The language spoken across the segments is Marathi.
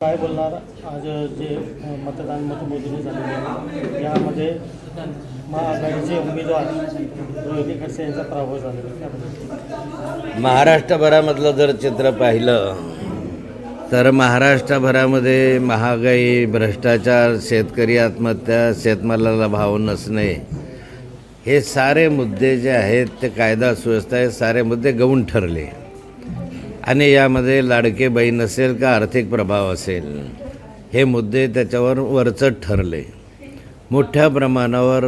काय बोलणार? आज जे मतदान मतमोजणी झालेली आहे यामध्ये महाआघाडीचे उमेदवार रोहिणी खडसे यांचा पराभव झालेला महाराष्ट्रभरामधलं जर चित्र पाहिलं तर महाराष्ट्रभरामध्ये महागाई भ्रष्टाचार शेतकरी आत्महत्या शेतमालाला भाव नसणे हे सारे मुद्दे जे आहेत ते कायदा सुव्यवस्था हे सारे मुद्दे गौण ठरले. आणि यामध्ये लाडके बहीण असेल का आर्थिक प्रभाव असेल हे मुद्दे त्याच्यावर वरचट ठरले. मोठ्या प्रमाणावर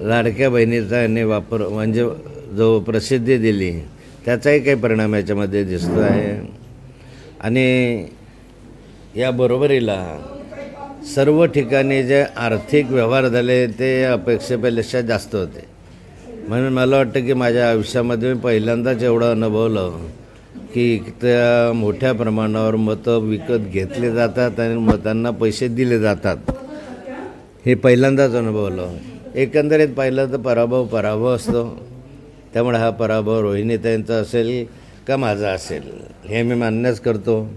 लाडक्या बहिणीचा यांनी वापर म्हणजे जो प्रसिद्धी दिली त्याचाही काही परिणाम याच्यामध्ये दिसतो आहे. आणि या बरोबरीला सर्व ठिकाणी जे आर्थिक व्यवहार झाले ते अपेक्षेपेक्षा जास्त होते. म्हणून मला वाटतं की माझ्या आयुष्यामध्ये मी पहिल्यांदाच एवढं अनुभवलं. की त्या मोठ्या प्रमाणावर मतं विकत घेतले जातात आणि मतांना पैसे दिले जातात. हे पहिल्यांदाच अनुभवलं एकंदरीत पाहिलं तर पराभव पराभव असतो. त्यामुळे हा पराभव रोहिणीताईंचा असेल का माझा असेल हे मी मान्यच करतो.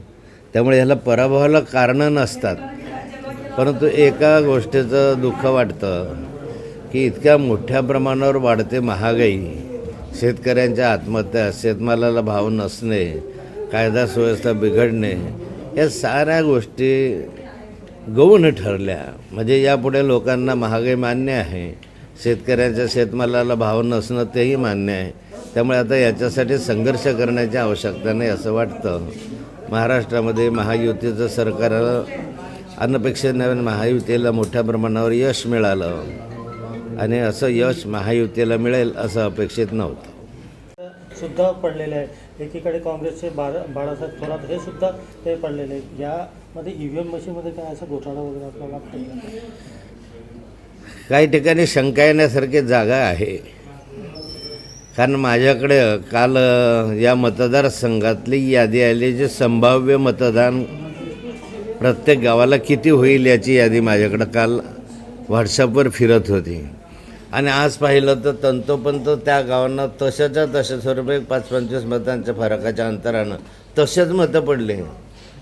त्यामुळे ह्याला पराभवाला कारणं नसतात. परंतु एका गोष्टीचं दुःख वाटतं की इतक्या मोठ्या प्रमाणावर वाढते महागाई. शेतकऱ्यांच्या आत्महत्या शेतमालाला भाव नसणे कायदा सुव्यवस्था बिघडणे या साऱ्या गोष्टी गौण ठरल्या. म्हणजे यापुढे लोकांना महागाई मान्य आहे. शेतकऱ्यांच्या शेतमालाला भाव नसणं तेही मान्य आहे. त्यामुळे आता याच्यासाठी संघर्ष करण्याची आवश्यकता नाही असं वाटतं. महाराष्ट्रामध्ये महायुतीचं सरकार अनपेक्षित नवीन महायुतीला मोठ्या प्रमाणावर यश मिळालं. आणि असं यश महायुतीला मिळेल असं अपेक्षित नव्हतं. सुद्धा पडलेले आहे. एकीकडे काँग्रेसचे बाळा बाळासाहेब थोरात हे सुद्धा ते पडलेले आहेत. यामध्ये ई व्ही एम मशीनमध्ये काय असं घोटाळा वगैरे आपल्याला? काही ठिकाणी शंका येण्यासारखी जागा आहे. कारण माझ्याकडे काल या मतदारसंघातली यादी आली जे संभाव्य मतदान प्रत्येक गावाला किती होईल याची यादी माझ्याकडं काल व्हॉट्सअपवर फिरत होती. आणि आज पाहिलं तर तंतोपंत त्या गावांना तशाच्या तशा स्वरूपे पाच पंचवीस मतांच्या फरकाच्या अंतरानं तसेच मतं पडले.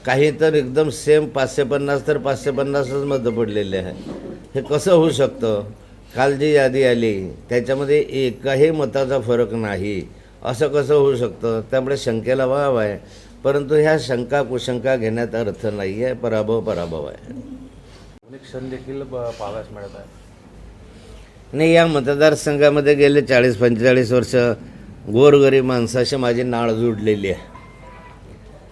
काही तर एकदम सेम पाचशे पन्नास तर पाचशे पन्नासच मतं पडलेले आहे हे कसं होऊ शकतं? काल जी यादी आली त्याच्यामध्ये एकाही मताचा फरक नाही. असं कसं होऊ शकतं? त्यामुळे शंकेला वाव आहे. परंतु ह्या शंका कुशंका घेण्यात अर्थ नाही आहे पराभव पराभव आहे. अनेक क्षण देखील ब- पाहावयास मिळत आहे नाही या मतदारसंघामध्ये गेले चाळीस पंचेचाळीस वर्ष गोरगरीब माणसाशी माझी नाळ जुडलेली आहे.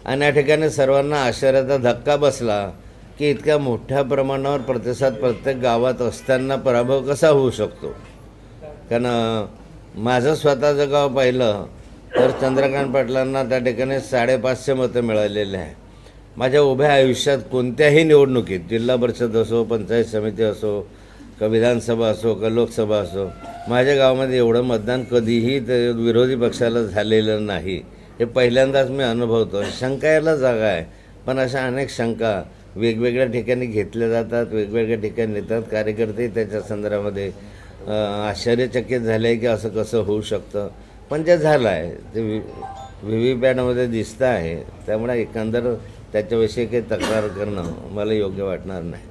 आणि या ठिकाणी सर्वांना आश्चर्याचा धक्का बसला की इतक्या मोठ्या प्रमाणावर प्रतिसाद प्रत्येक गावात असताना पराभव कसा होऊ शकतो? कारण माझं स्वतःचं गाव पाहिलं तर चंद्रकांत पाटलांना त्या ठिकाणी साडेपाचशे मतं मिळालेले आहे माझ्या उभ्या आयुष्यात कोणत्याही निवडणुकीत जिल्हा परिषद असो पंचायत समिती असो का विधानसभा असो का लोकसभा असो माझ्या गावामध्ये एवढं मतदान कधीही ते विरोधी पक्षाला झालेलं नाही. हे पहिल्यांदाच मी अनुभवतो. शंका याला जागा आहे पण अशा अनेक शंका वेगवेगळ्या ठिकाणी घेतल्या जातात वेगवेगळ्या ठिकाणी येतात कार्यकर्ते त्याच्या संदर्भामध्ये आश्चर्यचकित झाले की असं कसं होऊ शकतं. पण जे झालं आहे ते व्ही व्ही व्ही पॅटमध्ये दिसतं आहे. त्यामुळे एकंदर त्याच्याविषयी काही तक्रार करणं मला योग्य वाटणार नाही.